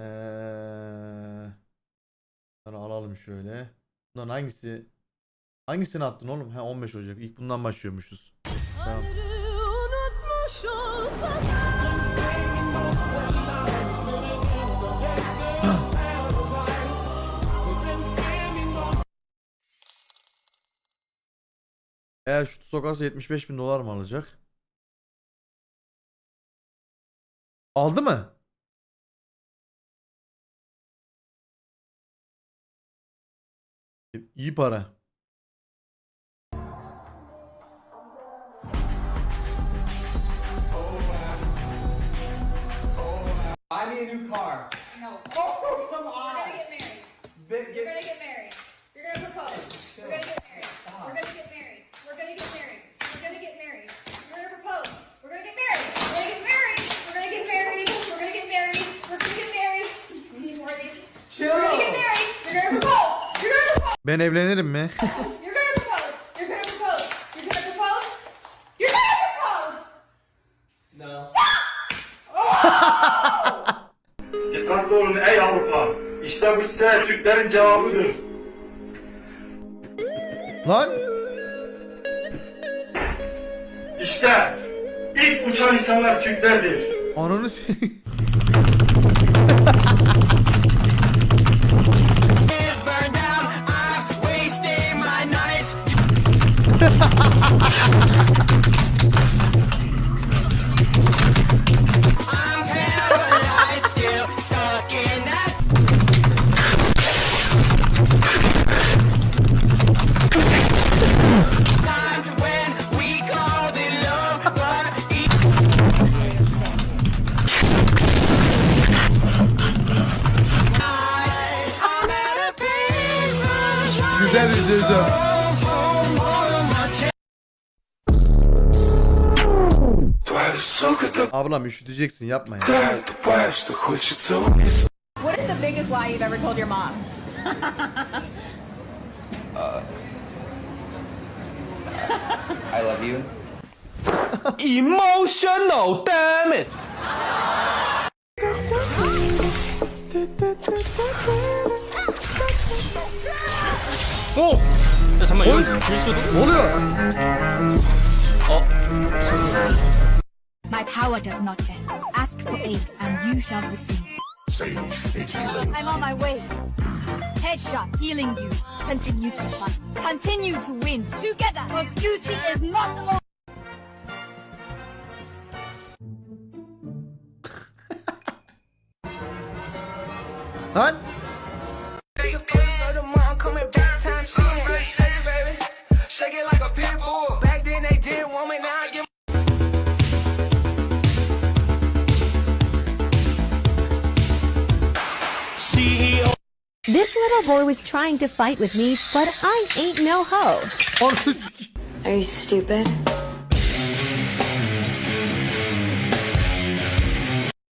Ee, bunları alalım şöyle. Bunların hangisi hangisini attın oğlum? Ha 15 Ocak. İlk bundan başlıyormuşuz. Tamam. Eğer şutu sokarsa 75 bin dolar mı alacak? Aldı mı? İyi para. Buy me a new car. No. Oh, come on. We're gonna get married. Big- You're gonna get married. You're gonna propose. We're gonna get married. We're gonna get married. We're gonna get married. We're gonna get married. We're gonna propose. We're gonna get married. We're gonna get married. We're gonna get married. We're gonna get married. We're gonna get married. We need more of these. Chill. We're gonna get married. You're gonna propose. Ben evlenirim mi? You're gonna propose. You're gonna propose. You're gonna propose. You're gonna propose. No. Dikkatli olun ey Avrupa. İşte bu size Türklerin cevabıdır. Lan İşte ilk uçan insanlar Türklerdir. ananı s- ちょっとしゃべりかけた。сука Ablam üşüteceksin yapma ya. такая тупая, что хочется умереть. What is the biggest lie you've ever told your mom? I love you. Emotional, damn it. 어? 야, 잠깐만 어이? 이건 줄 수도? Ne oluyor? My Power does not end. Ask for aid and you shall receive. Sage, I'm on my way. Headshot healing you. Continue to fight. Continue to win. Together. For duty is not over. Lan This little boy was trying to fight with me, but I ain't no hoe. Are you stupid?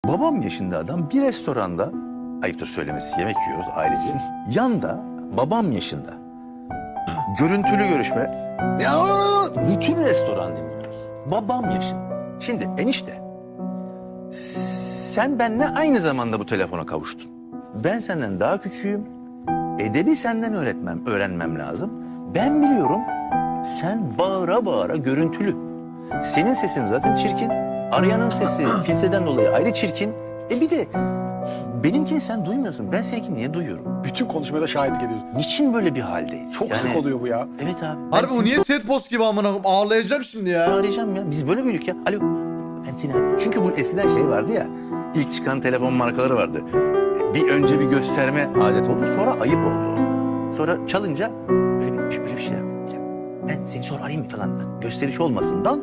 Babam yaşında adam bir restoranda, ayıptır söylemesi yemek yiyoruz ailece. Yanda babam yaşında. Görüntülü görüşme. Ya, bütün restoran dinliyoruz. Babam yaşında. Şimdi enişte. Sen benle aynı zamanda bu telefona kavuştun. Ben senden daha küçüğüm. Edebi senden öğretmem, öğrenmem lazım. Ben biliyorum. Sen bağıra bağıra görüntülü. Senin sesin zaten çirkin. Arayanın sesi filtreden dolayı ayrı çirkin. E bir de benimkini sen duymuyorsun. Ben seninkini niye duyuyorum? Bütün konuşmada şahitlik ediyoruz. Niçin böyle bir haldeyiz? Çok Yani- sık oluyor bu ya. Evet abi. Ben Harbi bu seni niye set post gibi amına koyayım? Ağlayacağım şimdi ya. arayacağım ya. Biz böyle büyüdük ya. Alo. Ben seni arıyorum. Çünkü bu eskiden şey vardı ya. İlk çıkan telefon markaları vardı. Bir önce bir gösterme adet oldu. Sonra ayıp oldu. Sonra çalınca böyle bir, böyle bir şeyler. Ben seni sonra arayayım mı falan. Gösteriş olmasından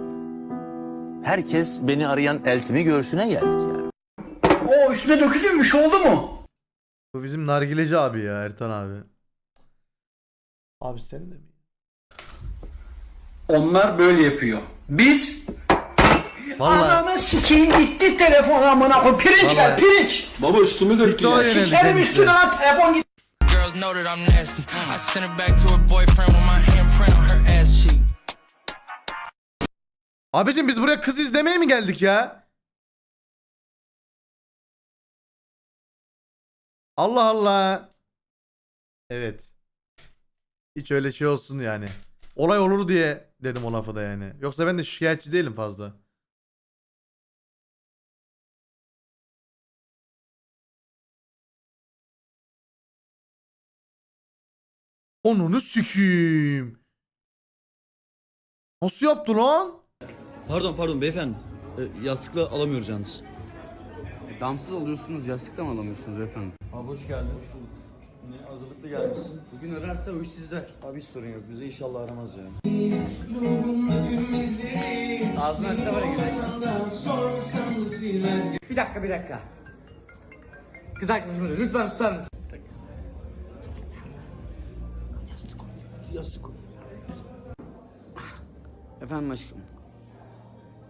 herkes beni arayan eltimi görsüne geldik yani. O üstüne? Bir şey oldu mu? Bu bizim nargileci abi ya Ertan abi. Abi sen de mi? Onlar böyle yapıyor. Biz Vallahi Ananı sikeyim gitti telefon amına koy. Pirinç Vallahi. ver pirinç. Baba üstümü döktü ya. Sikerim üstüne lan telefon gitti. Girls know that I'm nasty. I sent her back to her boyfriend with my handprint on her ass cheek. Abicim biz buraya kız izlemeye mi geldik ya? Allah Allah. Evet. Hiç öyle şey olsun yani. Olay olur diye dedim o lafı da yani. Yoksa ben de şikayetçi değilim fazla. Onunu sikiyim. Nasıl yaptı lan? Pardon pardon beyefendi. E, yastıkla alamıyoruz yalnız. Damsız alıyorsunuz yastıkla mı alamıyorsunuz efendim? Abi hoş geldin. Ne hazırlıklı gelmişsin. Bugün ararsa o iş sizde. Abi hiç sorun yok. Bize inşallah aramaz ya. Ağzını açsa var ya Bir dakika bir dakika. Kız arkadaşım lütfen susar mısın? Yastık koy, yastık koy. Efendim aşkım.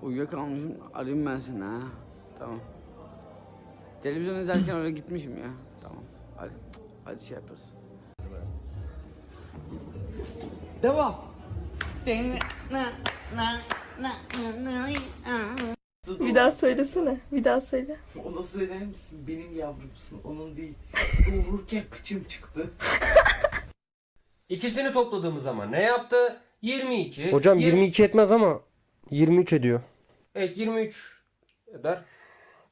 Uyuyakalmışım. Arayayım ben seni ha. Tamam. Televizyon izlerken öyle gitmişim ya. Tamam. Hadi. Hadi şey yaparız. Devam. Seni Bir daha söylesene. Bir daha söyle. Onu söyler misin? Benim yavrumsun. Onun değil. Doğururken kıçım çıktı. İkisini topladığımız zaman ne yaptı? 22. Hocam Yirmi- 22 etmez ama 23 ediyor. Evet 23 eder.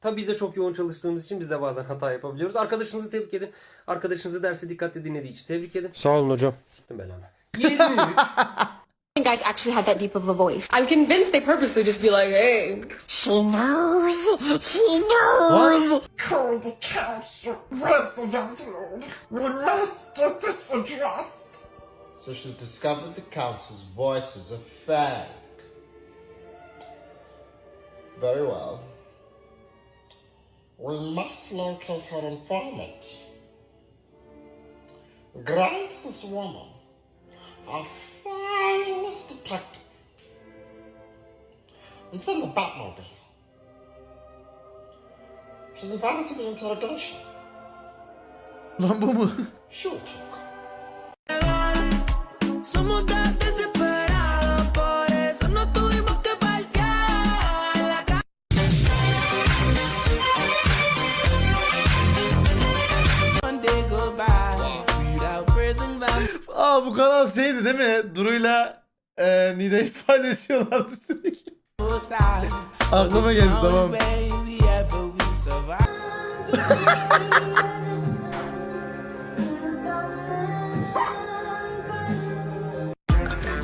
Tabi biz de çok yoğun çalıştığımız için biz de bazen hata yapabiliyoruz. Arkadaşınızı tebrik edin. Arkadaşınızı dersi dikkatli dinlediği için tebrik edin. Sağ olun hocam. Siktim belanı. 23. think I actually had that deep of a voice. I'm convinced they purposely just be like, hey. She knows. She knows. What? Call the council. Where's the landlord? We must get this addressed. So she's discovered the council's voices a fake. Very well. We must locate her informant. Grant this woman a finest detective. And send the Batmobile. She's invited to the interrogation. Lan bu mu? Talk. Aa bu kanal şeydi değil mi? Duru'yla e, Nida'yı paylaşıyorlardı sürekli. Aklıma geldi tamam.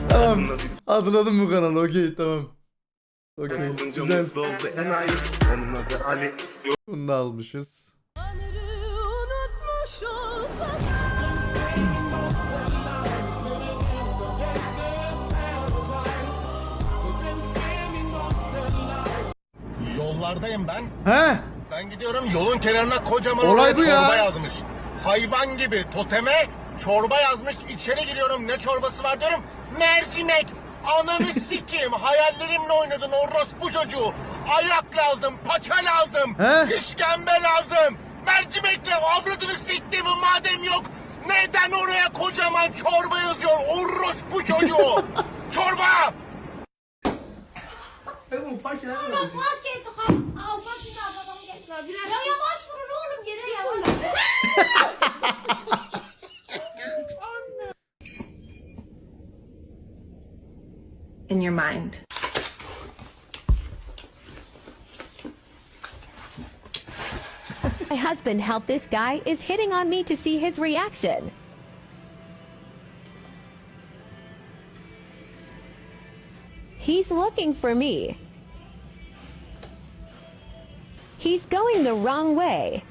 Tamam. Hatırladım bu kanalı. Okey tamam. Okey. Güzel. Bunu da almışız. Yollardayım ben. He? Ben gidiyorum yolun kenarına kocaman Olay bu ya. çorba yazmış. Hayvan gibi toteme çorba yazmış. İçeri giriyorum ne çorbası var diyorum. Mercimek. Ananı sikeyim. Hayallerimle oynadın orospu çocuğu. Ayak lazım, paça lazım, He? işkembe lazım. Mercimekle avradını siktiğimi madem yok. Neden oraya kocaman çorba yazıyor orospu çocuğu? çorba! Ya yavaş vurun oğlum yere ya. In your mind. My husband helped this guy is hitting on me to see his reaction. He's looking for me. He's going the wrong way.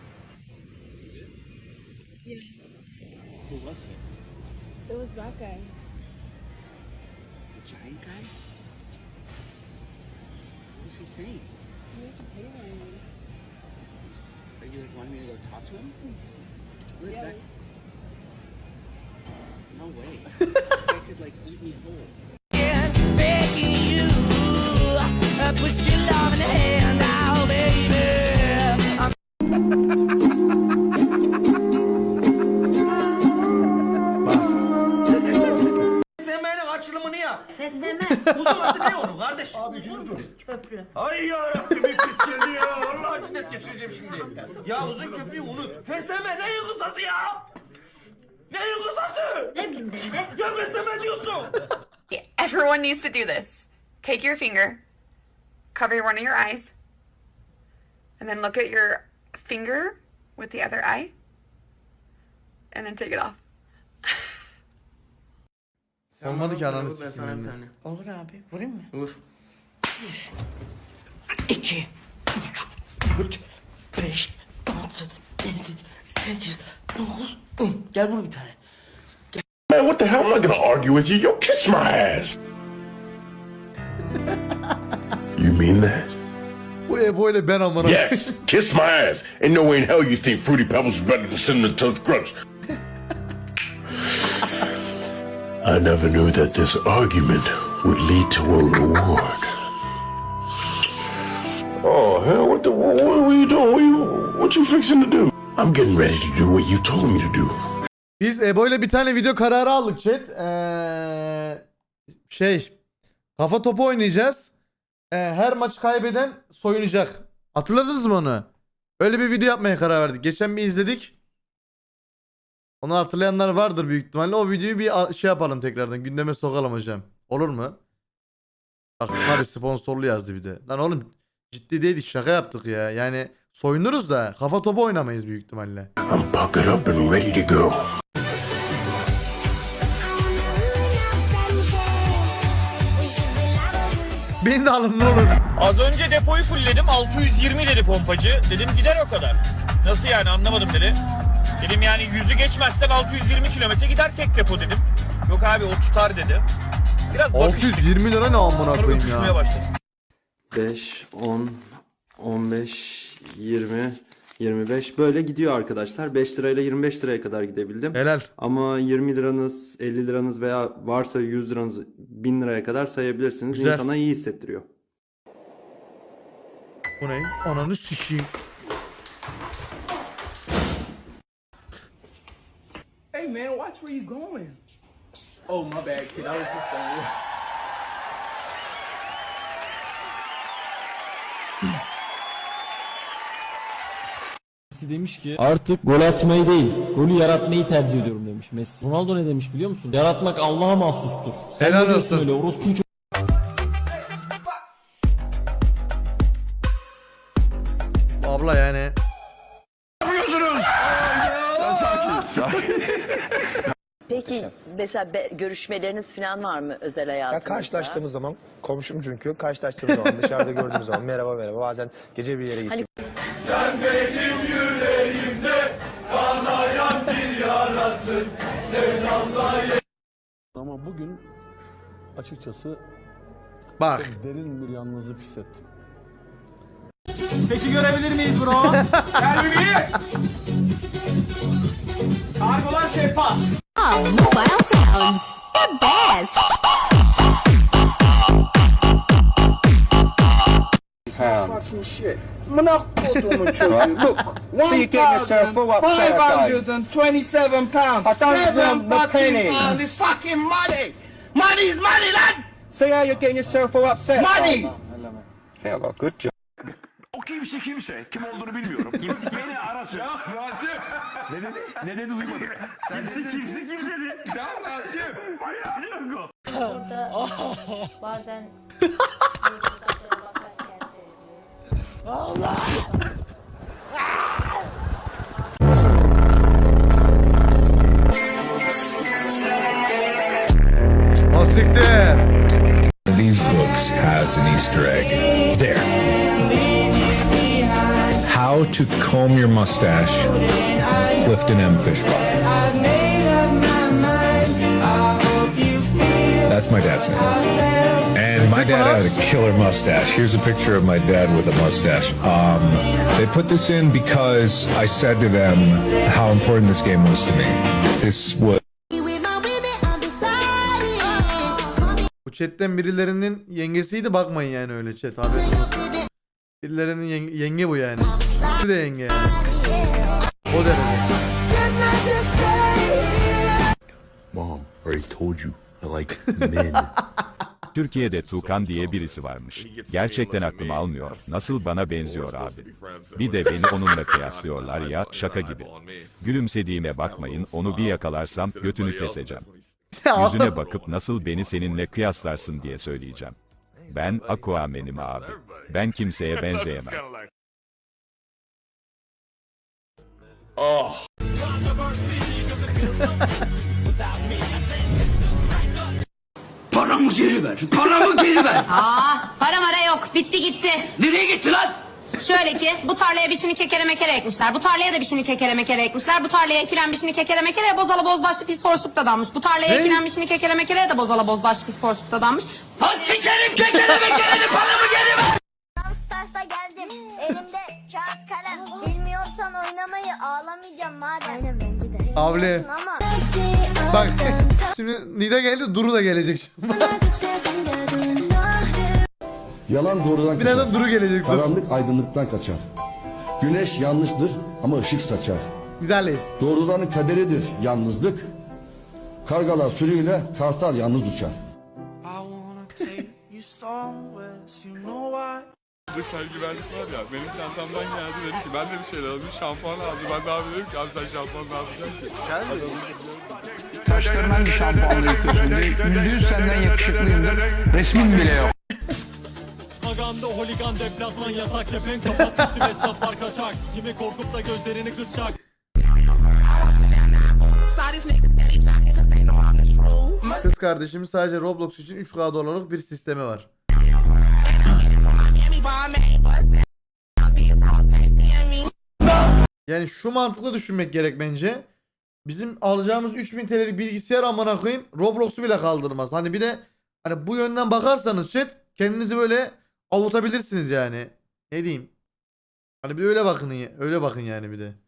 Yeah. Who was it? It was that guy. The giant guy? What's he saying? He was just hitting on me. Are you like wanting me to go talk to him? Look, Yeah. that... No way. that could like eat me whole. Feseme neyin kısası ya? Neyin kısası? Ne bileyim dede. Ya feseme diyorsun. Everyone needs to do this. Take your finger, cover one of your eyes, and then look at your finger with the other eye, and then take it off. Olmadı ki ananı Ben sana sikeyim bir ben. tane. Olur abi. Vurayım mı? Vur. 2, 3, 4, 5, 6, 7, 8, 9, 10. Gel vur bir tane. Man, what the hell? I'm not gonna argue with you. Yo, kiss my ass. you mean that? Bu Ebo ile ben amına. Yes, kiss my ass. Ain't no way in hell you think Fruity Pebbles is better than Cinnamon Toast Crunch. I never knew that this argument would lead to a reward. Oh hell! What the? What, what are you doing? What you? What you fixing to do? I'm getting ready to do what you told me to do. Biz Ebo ile bir tane video kararı aldık chat. Ee, şey kafa topu oynayacağız. Ee, her maç kaybeden soyunacak. Hatırladınız mı onu? Öyle bir video yapmaya karar verdik. Geçen bir izledik. Onu hatırlayanlar vardır büyük ihtimalle. O videoyu bir şey yapalım tekrardan. Gündeme sokalım hocam. Olur mu? Bak abi sponsorlu yazdı bir de. Lan oğlum ciddi değildik şaka yaptık ya. Yani soyunuruz da kafa topu oynamayız büyük ihtimalle. I'm puckered up and ready to go. Beni de alın ne olur. Az önce depoyu fullledim 620 dedi pompacı. Dedim gider o kadar. Nasıl yani anlamadım dedi. Dedim yani yüzü geçmezsen 620 kilometre gider tek depo dedim. Yok abi o tutar dedi. Biraz bakıştık. 620 lira ne amına Sonra koyayım öpüşmeye ya. başladık. 5, 10, 15, 20, 25 böyle gidiyor arkadaşlar. 5 lirayla 25 liraya kadar gidebildim. Helal. Ama 20 liranız, 50 liranız veya varsa 100 liranız 1000 liraya kadar sayabilirsiniz. Güzel. İnsana iyi hissettiriyor. Bu ne? Ananı sikeyim. Hey man watch where you going. Oh my bad kid I was just saying. demiş ki artık gol atmayı değil, golü yaratmayı tercih ediyorum demiş Messi. Ronaldo ne demiş biliyor musun? Yaratmak Allah'a mahsustur. Sen Helal ne olsun. öyle orospu abla yani. Peki mesela görüşmeleriniz falan var mı özel hayatınızda? karşılaştığımız zaman komşum çünkü karşılaştığımız zaman dışarıda gördüğümüz zaman merhaba merhaba bazen gece bir yere gittik. Ama bugün açıkçası Bak. derin bir yalnızlık hissettim. Peki görebilir miyiz bro? Gel bir. Kargolar sehpas. Oh, mobile sounds. The best. Amına kodumun çocuğu. Look. So you get yourself for what? 527 pounds. I don't want the penny. Pounds. It's fucking money. Money is money, lad. So how you getting yourself for upset? Money. I think I got a good job. O kimse kimse kim olduğunu bilmiyorum. Kimse beni arasın. Ya Rasim. Ne dedi? Ne dedi duymadım. Kimse kimse kim dedi? Ya Rasim. Bir dakika. Burada bazen O siktir. These books has an Easter egg. There. How to comb your mustache. Clifton M. Fishbach. My dad's name. And my dad had a killer mustache. Here's a picture of my dad with a mustache. Um, they put this in because I said to them how important this game was to me. This was. Bu chatten birilerinin yengesiydi bakmayın yani öyle chat olsun. Birilerinin yenge, yenge bu yani. İkisi de yenge yani. O derece. Mom, I already told you like men. Türkiye'de Tukan diye birisi varmış. Gerçekten aklım almıyor. Nasıl bana benziyor abi. Bir de beni onunla kıyaslıyorlar ya şaka gibi. Gülümsediğime bakmayın onu bir yakalarsam götünü keseceğim. Yüzüne bakıp nasıl beni seninle kıyaslarsın diye söyleyeceğim. Ben Aquaman'im abi. Ben kimseye benzeyemem. Paramı geri ver. Paramı geri ver. Aa, para mara yok. Bitti gitti. Nereye gitti lan? Şöyle ki bu tarlaya bir şini kekere mekere ekmişler. Bu tarlaya da bir şini kekere mekere ekmişler. Bu tarlaya ekilen bir şini kekere mekere bozala bozbaşlı pis porsuk dadanmış. Bu tarlaya Ne? ekilen bir şini kekere mekere de bozala bozbaşlı pis porsuk dadanmış. Ha sikerim kekere mekereni paramı geri ver. Stars'a geldim. Elimde kağıt kalem. Bilmiyorsan oynamayı ağlamayacağım madem. Aynen bence de. Avli. Ama Bak şimdi Nida geldi Duru da gelecek şimdi. Yalan doğrudan Birazdan Duru gelecek. Dur. Karanlık aydınlıktan kaçar. Güneş yanlıştır ama ışık saçar. Nidali. Doğruların kaderidir yalnızlık. Kargalar sürüyle kartal yalnız uçar. Lütfen güvenlik var ya benim çantamdan geldi dedi ki ben de bir şeyler alayım şampuan aldı ben de abi dedim ki abi sen şampuan ne yapacaksın ki? Taşlarından şampuanla yıkıyorsun diye. Yüzde yüz senden yakışıklıyımdır. Resmin bile yok. Maganda holigan deplasman yasak kepen kapat üstü esnaflar kaçak. Kimi korkup da gözlerini kısacak. Kız kardeşimin sadece Roblox için 3K dolarlık bir sistemi var. Yani şu mantıklı düşünmek gerek bence. Bizim alacağımız 3000 TL'lik bilgisayar amına koyayım Roblox'u bile kaldırmaz. Hani bir de hani bu yönden bakarsanız chat kendinizi böyle avutabilirsiniz yani. Ne diyeyim? Hani bir de öyle bakın öyle bakın yani bir de.